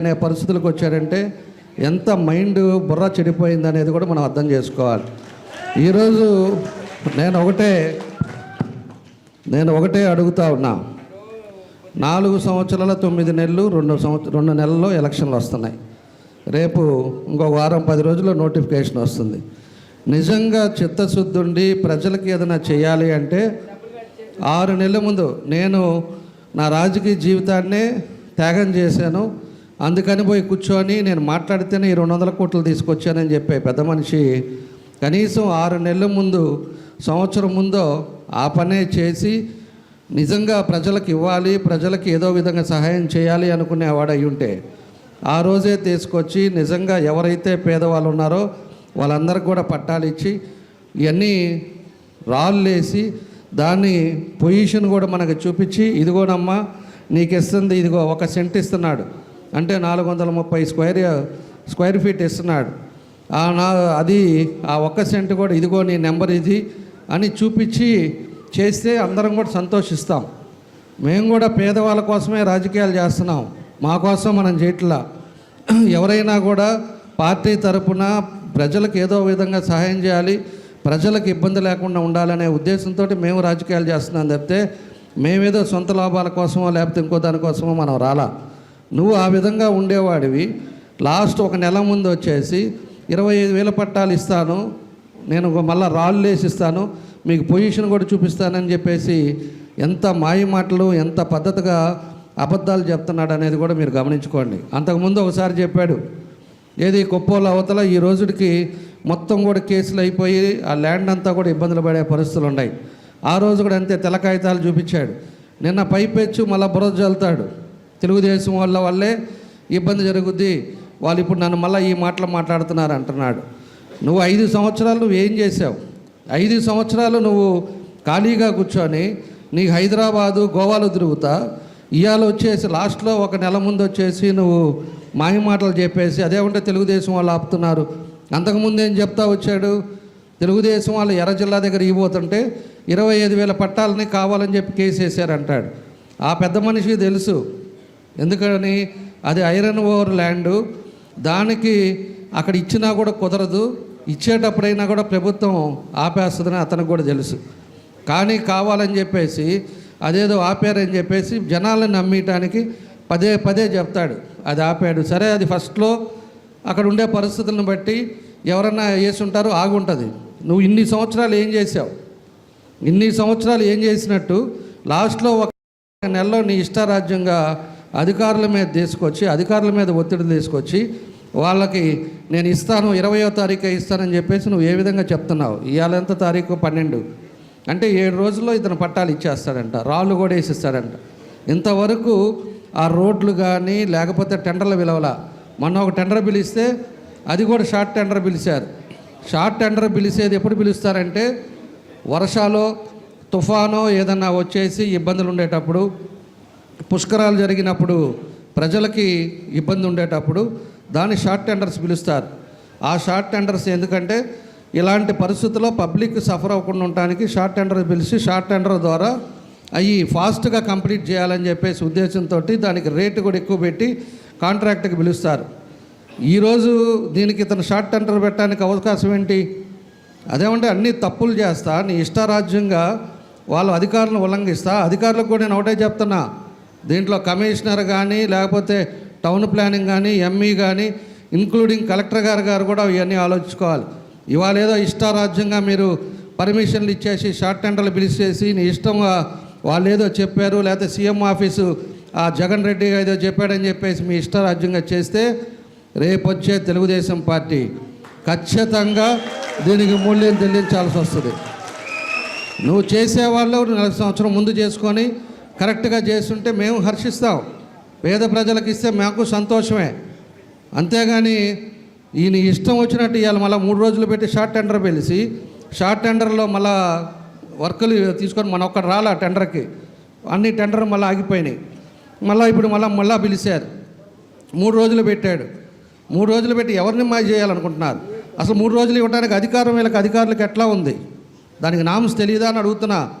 అనే పరిస్థితులకు వచ్చారంటే ఎంత మైండ్ బుర్ర చెడిపోయింది అనేది కూడా మనం అర్థం చేసుకోవాలి. ఈరోజు నేను ఒకటే నేను ఒకటే అడుగుతా ఉన్నా. నాలుగు సంవత్సరాల తొమ్మిది నెలలు రెండు సంవత్సరం రెండు నెలల్లో ఎలక్షన్లు వస్తున్నాయి. రేపు ఇంకో వారం పది రోజుల్లో నోటిఫికేషన్ వస్తుంది. నిజంగా చిత్తశుద్ధి ఉండి ప్రజలకి ఏదైనా చేయాలి అంటే ఆరు నెలల ముందు నేను నా రాజకీయ జీవితాన్నే త్యాగం చేశాను. అందుకని పోయి కూర్చొని నేను మాట్లాడితేనే ఈ రెండు వందల కోట్లు తీసుకొచ్చానని చెప్పే పెద్ద మనిషి కనీసం ఆరు నెలల ముందు సంవత్సరం ముందో ఆ పనే చేసి నిజంగా ప్రజలకు ఇవ్వాలి ప్రజలకు ఏదో విధంగా సహాయం చేయాలి అనుకునేవాడు అయి ఉంటే ఆ రోజే తీసుకొచ్చి నిజంగా ఎవరైతే పేదవాళ్ళు ఉన్నారో వాళ్ళందరికీ కూడా పట్టాలు ఇచ్చి ఇవన్నీ రాళ్ళేసి దాన్ని పొజిషన్ కూడా మనకు చూపించి ఇదిగోనమ్మా నీకు ఇస్తుంది ఇదిగో ఒక సెంట్ ఇస్తున్నాడు. అంటే నాలుగు వందల ముప్పై స్క్వేర్ స్క్వేర్ ఫీట్ ఇస్తున్నాడు. ఆ నా అది ఆ ఒక్క సెంట్ కూడా ఇదిగో నీ నెంబర్ ఇది అని చూపించి చేస్తే అందరం కూడా సంతోషిస్తాం. మేము కూడా పేదవాళ్ళ కోసమే రాజకీయాలు చేస్తున్నాం. మా కోసం మనం చేయట్లా. ఎవరైనా కూడా పార్టీ తరపున ప్రజలకు ఏదో విధంగా సహాయం చేయాలి ప్రజలకు ఇబ్బంది లేకుండా ఉండాలనే ఉద్దేశంతో మేము రాజకీయాలు చేస్తున్నాం తప్పితే మేమేదో సొంత లాభాల కోసమో లేకపోతే ఇంకో దానికోసమో మనం రాలా. నువ్వు ఆ విధంగా ఉండేవాడివి. లాస్ట్ ఒక నెల ముందు వచ్చేసి ఇరవై ఐదు వేల పట్టాలు ఇస్తాను. నేను మళ్ళీ రాళ్ళు వేసి ఇస్తాను. మీకు పొజిషన్ కూడా చూపిస్తానని చెప్పేసి ఎంత మాయ మాటలు ఎంత పద్ధతిగా అబద్ధాలు చెప్తున్నాడు అనేది కూడా మీరు గమనించుకోండి. అంతకుముందు ఒకసారి చెప్పాడు ఏది కొప్పోల అవతల ఈ రోజుకి మొత్తం కూడా కేసులు అయిపోయి ఆ ల్యాండ్ అంతా కూడా ఇబ్బందులు పడే పరిస్థితులు ఉన్నాయి. ఆ రోజు కూడా అంతే తెలకాయితాలు కాగితాలు చూపించాడు. నిన్న పైపెచ్చు మళ్ళీ బురద చల్లుతాడు తెలుగుదేశం వాళ్ళ వల్లే ఇబ్బంది జరుగుద్ది. వాళ్ళు ఇప్పుడు నన్ను మళ్ళీ ఈ మాటలు మాట్లాడుతున్నారు అంటున్నాడు. నువ్వు ఐదు సంవత్సరాలు నువ్వు ఏం చేసావు ఐదు సంవత్సరాలు నువ్వు ఖాళీగా కూర్చొని నీకు హైదరాబాదు గోవాలో తిరుగుతా. ఇవాళ వచ్చేసి లాస్ట్లో ఒక నెల ముందు వచ్చేసి నువ్వు మాయ మాటలు చెప్పేసి అదే ఉంటే తెలుగుదేశం వాళ్ళు ఆపుతున్నారు. అంతకుముందు ఏం చెప్తా వచ్చాడు? తెలుగుదేశం వాళ్ళు ఎర్ర జిల్లా దగ్గర ఇవ్వబోతుంటే ఇరవై ఐదు వేల పట్టాలని కావాలని చెప్పి కేసు వేసారంటాడు ఆ పెద్ద మనిషికి తెలుసు. ఎందుకని అది ఐరన్ ఓవర్ ల్యాండు. దానికి అక్కడ ఇచ్చినా కూడా కుదరదు. ఇచ్చేటప్పుడైనా కూడా ప్రభుత్వం ఆపేస్తుందని అతనికి కూడా తెలుసు. కానీ కావాలని చెప్పేసి అదేదో ఆపారని చెప్పేసి జనాలను నమ్మటానికి పదే పదే చెప్తాడు. అది ఆపాడు. సరే అది ఫస్ట్లో అక్కడ ఉండే పరిస్థితులను బట్టి ఎవరన్నా వేసి ఉంటారో ఆగుంటుంది. నువ్వు ఇన్ని సంవత్సరాలు ఏం చేసావు ఇన్ని సంవత్సరాలు ఏం చేసినట్టు? లాస్ట్లో ఒక నెలలో నీ ఇష్టారాజ్యంగా అధికారుల మీద తీసుకొచ్చి అధికారుల మీద ఒత్తిడి తీసుకొచ్చి వాళ్ళకి నేను ఇస్తాను ఇరవయో తారీఖు ఇస్తానని చెప్పేసి నువ్వు ఏ విధంగా చెప్తున్నావు? ఇవాళ ఎంత తారీఖు? పన్నెండు. అంటే ఏడు రోజుల్లో ఇతను పట్టాలు ఇచ్చేస్తాడంట రాళ్ళు కూడా వేసిస్తాడంట. ఇంతవరకు ఆ రోడ్లు కానీ లేకపోతే టెండర్ల విలువల మొన్న ఒక టెండర్ పిలిస్తే అది కూడా షార్ట్ టెండర్ పిలిచారు. షార్ట్ టెండర్ పిలిచేది ఎప్పుడు పిలుస్తారంటే వర్షాలో తుఫానో ఏదన్నా వచ్చేసి ఇబ్బందులు ఉండేటప్పుడు పుష్కరాలు జరిగినప్పుడు ప్రజలకి ఇబ్బంది ఉండేటప్పుడు దాన్ని షార్ట్ టెండర్స్ పిలుస్తారు. ఆ షార్ట్ టెండర్స్ ఎందుకంటే ఇలాంటి పరిస్థితుల్లో పబ్లిక్ సఫర్ అవ్వకుండా ఉండటానికి షార్ట్ టెండర్ పిలిచి షార్ట్ టెండర్ ద్వారా అవి ఫాస్ట్గా కంప్లీట్ చేయాలని చెప్పేసి ఉద్దేశంతో దానికి రేటు కూడా ఎక్కువ పెట్టి కాంట్రాక్ట్కి పిలుస్తారు. ఈరోజు దీనికి ఇతను షార్ట్ టెండర్ పెట్టడానికి అవకాశం ఏంటి? అదేమంటే అన్ని తప్పులు చేస్తా నీ ఇష్టారాజ్యంగా వాళ్ళు అధికారులను ఉల్లంఘిస్తా అధికారులకు కూడా నేను ఒకటే చెప్తున్నా దీంట్లో కమిషనర్ కానీ లేకపోతే టౌన్ ప్లానింగ్ కానీ ఎంఈ కానీ ఇంక్లూడింగ్ కలెక్టర్ గారు గారు కూడా ఇవన్నీ ఆలోచించుకోవాలి. ఇవాళ ఏదో ఇష్టారాజ్యంగా మీరు పర్మిషన్లు ఇచ్చేసి షార్ట్ టెండర్లు పిలిచేసి నీ ఇష్టంగా వాళ్ళు ఏదో చెప్పారు లేకపోతే సీఎం ఆఫీసు ఆ జగన్ రెడ్డి ఏదో చెప్పాడని చెప్పేసి మీ ఇష్టారాజ్యంగా చేస్తే రేపు వచ్చే తెలుగుదేశం పార్టీ ఖచ్చితంగా దీనికి మూల్యం చెల్లించాల్సి వస్తుంది. నువ్వు చేసేవాళ్ళు నెల సంవత్సరం ముందు చేసుకొని కరెక్ట్గా చేస్తుంటే మేము హర్షిస్తాం. పేద ప్రజలకు ఇస్తే మాకు సంతోషమే. అంతేగాని ఈయన ఇష్టం వచ్చినట్టు ఇవాళ మళ్ళీ మూడు రోజులు పెట్టి షార్ట్ టెండర్ పిలిచి షార్ట్ టెండర్లో మళ్ళా వర్కులు తీసుకొని మన ఒక్కడు రాలా టెండర్కి. అన్ని టెండర్ మళ్ళీ ఆగిపోయినాయి. మళ్ళీ ఇప్పుడు మళ్ళీ మళ్ళీ పిలిచారు. మూడు రోజులు పెట్టాడు. మూడు రోజులు పెట్టి ఎవరిని మాయ చేయాలనుకుంటున్నారు? అసలు మూడు రోజులు ఇవ్వడానికి అధికారం వీళ్ళకి అధికారులకు ఎట్లా ఉంది? దానికి నామ్స్ తెలియదా అని అడుగుతున్నా.